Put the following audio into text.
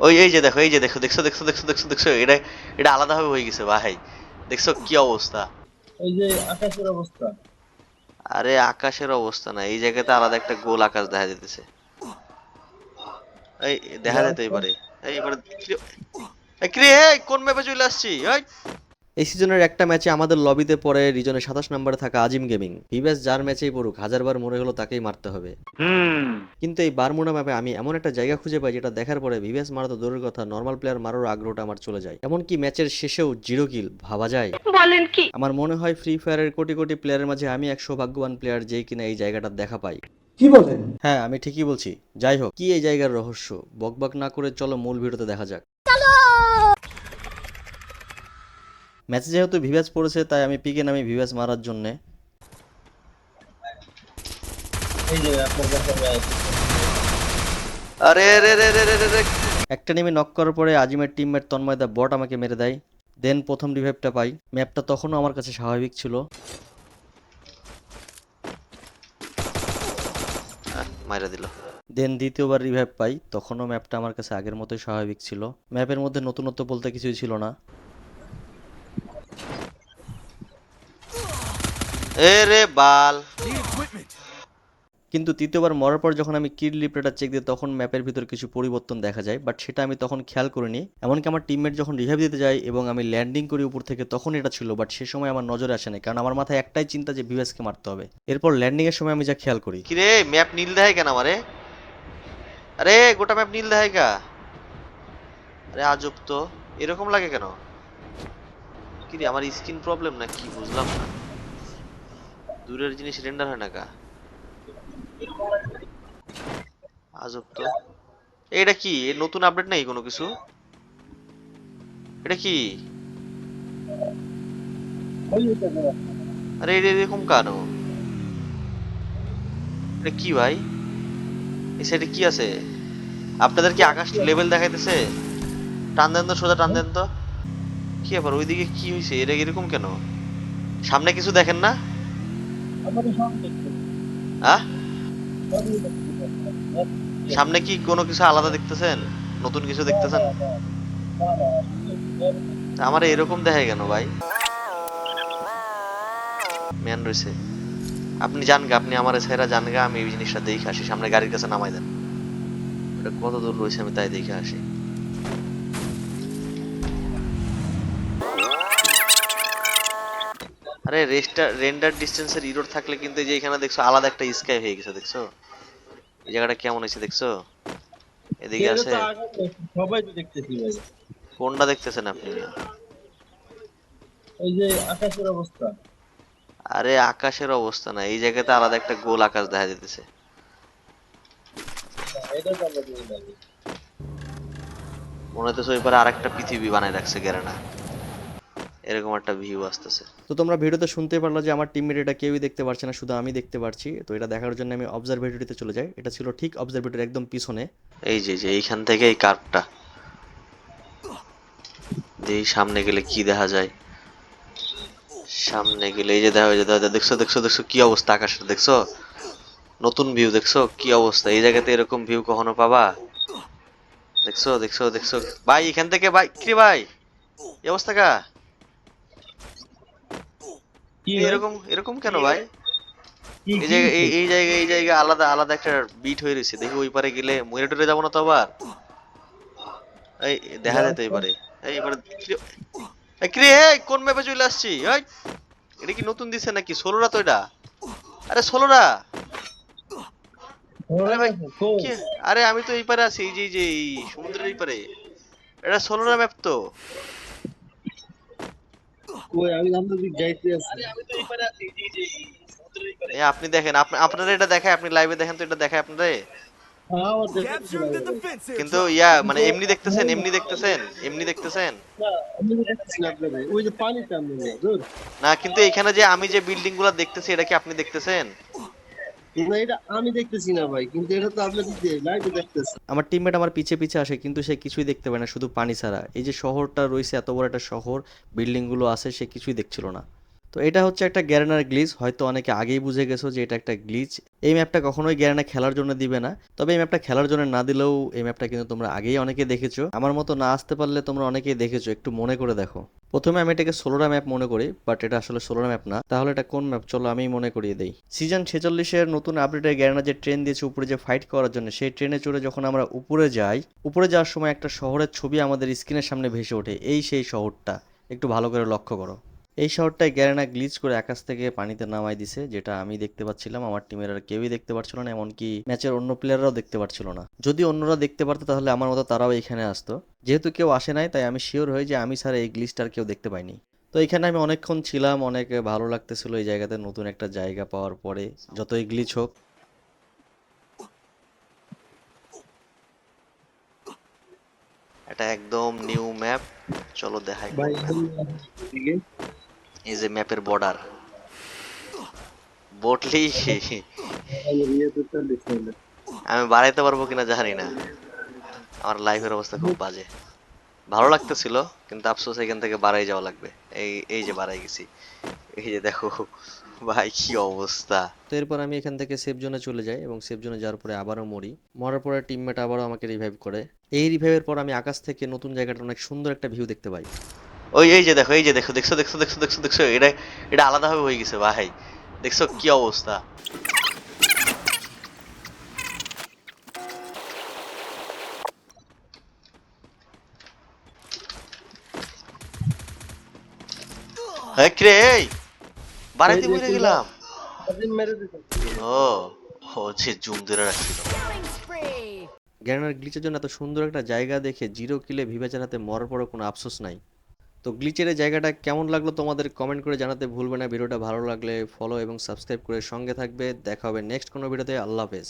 ওই এই যে দেখো এই যে দেখো দেখছ দেখছ দেখছ দেখছ দেখছ এটা এটা আলাদাভাবে হয়ে গেছে ভাই। দেখছ কি অবস্থা? ওই যে আকাশের অবস্থা। আরে আকাশের অবস্থা না এই জায়গাতে আলাদা একটা গোল আকাশ দেখা যেতেছে। এই দেখা যেতেই পারে। এই এবারে এই কিরে কোন ম্যাপে চলে আসছি? এই সিজনের একটা ম্যাচে আমাদের লবিতে পড়ে রিজনে সাতাশ নম্বরে থাকা আজিম গেমিং। ভিভেস যার ম্যাচেই পড়ুক হাজারবার মরে হলো তাকেই মারতে হবে। কিন্তু এই বারমুডা ম্যাপে আমি এমন একটা জায়গা খুঁজে পাই যেটা দেখার পরে ভিভেস মারা তো দূরের কথা নর্মাল প্লেয়ার মারার আগ্রহটা আমার চলে যায়। এমনকি ম্যাচের শেষেও জিরো কিল ভাবা যায়। বলেন কি? আমার মনে হয় ফ্রি ফায়ারের কোটি কোটি প্লেয়ারের মাঝে আমি এক সৌভাগ্যবান প্লেয়ার যেই কিনা এই জায়গাটা দেখা পাই। কি বলেন? হ্যাঁ আমি ঠিকই বলছি। যাই হোক কি এই জায়গার রহস্য? বকবক না করে চলো মূল ভিডিওতে দেখা যাক। ম্যাচে যেহেতু ভিভ্যাস পড়েছে তাই আমি পিকে নামি ভিভ্যাস মারার জন্যে। আরে রে রে রে রে রে একটা নেমে নক করার পরে আজিমের টিমমেট তন্ময়দা বট আমাকে মেরে দেয়। দেন প্রথম রিভাইভটা পাই। ম্যাপটা তখনও আমার কাছে স্বাভাবিক ছিল। আহ, মাইরা দিল। দেন দ্বিতীয়বার রিভাইভ পাই তখনও ম্যাপটা আমার কাছে আগের মতোই স্বাভাবিক ছিল। ম্যাপের মধ্যে নতুনত্ব বলতে কিছুই ছিল না। এ রে বাল। কিন্তু তৃতীয়বার মরার পর যখন আমি কিড লিপ্রেটা চেক দিই তখন ম্যাপের ভিতর কিছু পরিবর্তন দেখা যায় বাট সেটা আমি তখন খেয়াল করিনি। এমনকি আমার টিমমেট যখন রিভাইভ দিতে যায় এবং আমি ল্যান্ডিং করি উপর থেকে তখন এটা ছিল বাট সে সময় আমার নজরে আসে না কারণ আমার মাথায় একটাই চিন্তা যে ভিভাসকে মারতে হবে। এরপর ল্যান্ডিং এর সময় আমি যা খেয়াল করি। কিরে ম্যাপ নীল দেখায় কেন আমারে? আরে গোটা ম্যাপ নীল দেখায় কা? আরে আজব তো। এরকম লাগে কেন? কিরে আমার স্কিন প্রবলেম না কি বুঝলাম না। দূরের জিনিস রেন্ডার হয় না কা? আজব তো। এটা কি? নতুন আপডেট নাই কোনো কিছু? এটা কি? আরে এরকম কেন? এটা কি ভাই? এই সাইডে কি আছে? আপনাদের কি আকাশ লেভেল দেখাইতেছে? টান দেন তো, সোজা টান দেন তো। কি ব্যাপার? ওইদিকে কি হয়েছে এটা এরকম কেন? সামনে কিছু দেখেন না? সামনে কি কোনো কিছু আলাদা দেখতেছেন? নতুন কিছু দেখতেছেন? আমার এরকম দেখায় কেন ভাই? ম্যান রয়েছে। আপনি জান গা, আপনি আমার ছেড়া জান গা, আমি এই জিনিসটা দেখে আসি, সামনে গাড়ির কাছে নামাই দেন। কত দূর রয়েছে আমি তাই দেখে আসি। আরে রেস্টার রেন্ডার ডিস্টেন্সের ইরোর থাকলে কিন্তু এই যে এখানে দেখছ আলাদা একটা স্কাই হয়ে গেছে দেখছ? এই জায়গাটা কেমন হয়েছে দেখছ? এদিকে আছে। সবাই তো দেখতেছি ভাই। কোনটা দেখতেছেন আপনি? ওই যে আকাশের অবস্থা। আরে আকাশের অবস্থা না এই জায়গাতে আলাদা একটা গোল আকাশ দেখা যেতেছে। মনে হচ্ছে ওই পারে আরেকটা পৃথিবী বানায় রাখছে গেরানা এরকম একটা ভিউ আসতেছে। তো তোমরা ভিডিওতে শুনতে পারল যে আমার টিমমেট এটা কেউই দেখতে পারছে না শুধু আমি দেখতে পারছি। তো এটা দেখার জন্য আমি অবজারভেটরিতে চলে যাই। এটা ছিল ঠিক অবজারভেটরির একদম পিছনে। এই যে যে এইখান থেকে এই কার্ভটা এই সামনে গেলে কি দেখা যায়? সামনে গেলে এই যে দেখা যায় যায়, দেখছ দেখছ দেখছ কি অবস্থা আকাশের দেখছ? নতুন ভিউ দেখছ? কি অবস্থা? এই জায়গাতে এরকম ভিউ কখনো পাবা? দেখছ দেখছ দেখছ। ভাই এখান থেকে ভাই কি ভাই? এই অবস্থা কা এরকম এরকম কেন ভাই? এই জায়গায় এই এই জায়গায় এই জায়গায় আলাদা আলাদা একটা বিট হয়ে রয়েছে। দেখি ওই পারে গেলে ময়ূরে টরে যাব না তো আবার? এই দেখা যায় তো এবারে এই এবারে কি- এই কিরে কোন ম্যাপে চলে আসছি এটা কি নতুন দিছে নাকি? ষোলোরা তো এটা? আরে ষোলোরা! আরে ভাই আরে আমি তো এই পারে আছি এই যে এই যে এই সমুদ্রের এই পারে। এটা ষোলোরা ম্যাপ তো। কই, আমি আমরা দিক যাইতে আছি। এ আপনি দেখেন আপনি আপনারা এটা দেখেন আপনি লাইভে দেখেন তো এটা দেখায় আপনারা হ্যাঁ। কিন্তু ইয়া মানে এমনি দেখতেছেন এমনি দেখতেছেন এমনি দেখতেছেন। না কিন্তু এখানে যে আমি যে বিল্ডিংগুলা দেখতেছি এটা কি আপনি দেখতেছেন? না, এটা আমি দেখতেছি না ভাই কিন্তু এটা তো আপনি লাইভে দেখতেছেন আমার টিমমেট আমার পিছে পিছে আসে কিন্তু সে কিছুই দেখতে পায় না শুধু পানি ছাড়া। এই যে শহরটা রয়েছে এত বড় একটা শহর বিল্ডিংগুলো আছে সে কিছুই দেখছিল না। তো এটা হচ্ছে একটা গ্যারেনার গ্লিচ। হয়তো অনেকে আগেই বুঝে গেছো যে এটা একটা গ্লিচ। এই ম্যাপটা কখনোই গ্যারেনা খেলার জন্য দিবে না। তবে এই ম্যাপটা খেলার জন্য না দিলেও এই ম্যাপটা কিন্তু তোমরা আগেই অনেকে দেখেছ। আমার মতো না আসতে পারলে তোমরা অনেকেই দেখেছ। একটু মনে করে দেখো। প্রথমে আমি এটাকে ষোলোরা ম্যাপ মনে করি, বাট এটা আসলে ষোলোরা ম্যাপ না। তাহলে এটা কোন ম্যাপ? চলো আমি মনে করিয়ে দেই। সিজন ছেচল্লিশের নতুন আপডেটে গ্যারেনা যে ট্রেন দিয়েছে উপরে যে ফাইট করার জন্য, সেই ট্রেনে চড়ে যখন আমরা উপরে যাই, উপরে যাওয়ার সময় একটা শহরের ছবি আমাদের স্ক্রিনের সামনে ভেসে ওঠে। এই সেই শহরটা। একটু ভালো করে লক্ষ্য করো। এই শহরটায় গ্যারেনা গ্লিচ করে আকাশ থেকে পানিতে নামাই দিছে যেটা আমি দেখতে পাচ্ছিলাম। আমার টিমের আর কেউই দেখতে পারছিল না এমনকি ম্যাচের অন্য প্লেয়াররাও দেখতে পারছিল না। যদি অন্যরা দেখতে পারতো তাহলে আমার মতো তারাও এখানে আসতো। যেহেতু কেউ আসে নাই তাই আমি শিওর হই যে আমি স্যার এই গ্লিচটা আর কেউ দেখতে পাইনি তো এখানে আমি অনেকক্ষণ ছিলাম অনেক ভালো লাগতেছিল এই জায়গাতে নতুন একটা জায়গা পাওয়ার পরে। যতই গ্লিচ হোক। এটা একদম নিউ ম্যাপ চলো দেখাই এই যে ম্যাপের বর্ডার বটলি। আমি বাড়াইতে পারব কিনা জানি না। আমার লাইফের অবস্থা খুব বাজে। ভালো লাগতেছিল, কিন্তু আফসোস এখান থেকে বাড়াই যাওয়া লাগবে। এই এই যে বাড়াই গেছি। এই যে দেখো, ভাই কি অবস্থা। তো এরপর আমি এখান থেকে সেফ জোনে চলে যাই এবং সেফ জোনে যাওয়ার পরে আবারও মরি। মরার পরে টিমমেট আবারও আমাকে রিভাইভ করে। এই রিভাইভের পর আমি আকাশ থেকে নতুন জায়গাটা অনেক সুন্দর একটা ভিউ দেখতে পাই। ওই এই যে দেখো এই যে দেখো দেখছ দেখছ দেখছ দেখছ দেখছ এটা এটা আলাদাভাবে হয়ে গেছে ভাই। দেখছ কি অবস্থা? এই কিরে, এই বাড়াইতে এই যে বলে তুই গেলাম। আজিম মেরে দিতে ও ও যে জুম ধরে রাখছিল। Killing গ্লিচের জন্য এত সুন্দর একটা জায়গা দেখে জিরো কিলে ভিভেচার হাতে মরার পরও কোনো আফসোস নাই। তো গ্লিচের এই জায়গাটা কেমন লাগল তোমাদের কমেন্ট করে জানাতে ভুলবে না। ভিডিওটা ভালো লাগলে ফলো এবং সাবস্ক্রাইব করে সঙ্গে থাকবে। দেখা হবে নেক্সট কোনো ভিডিওতে আল্লাহ হাফেজ।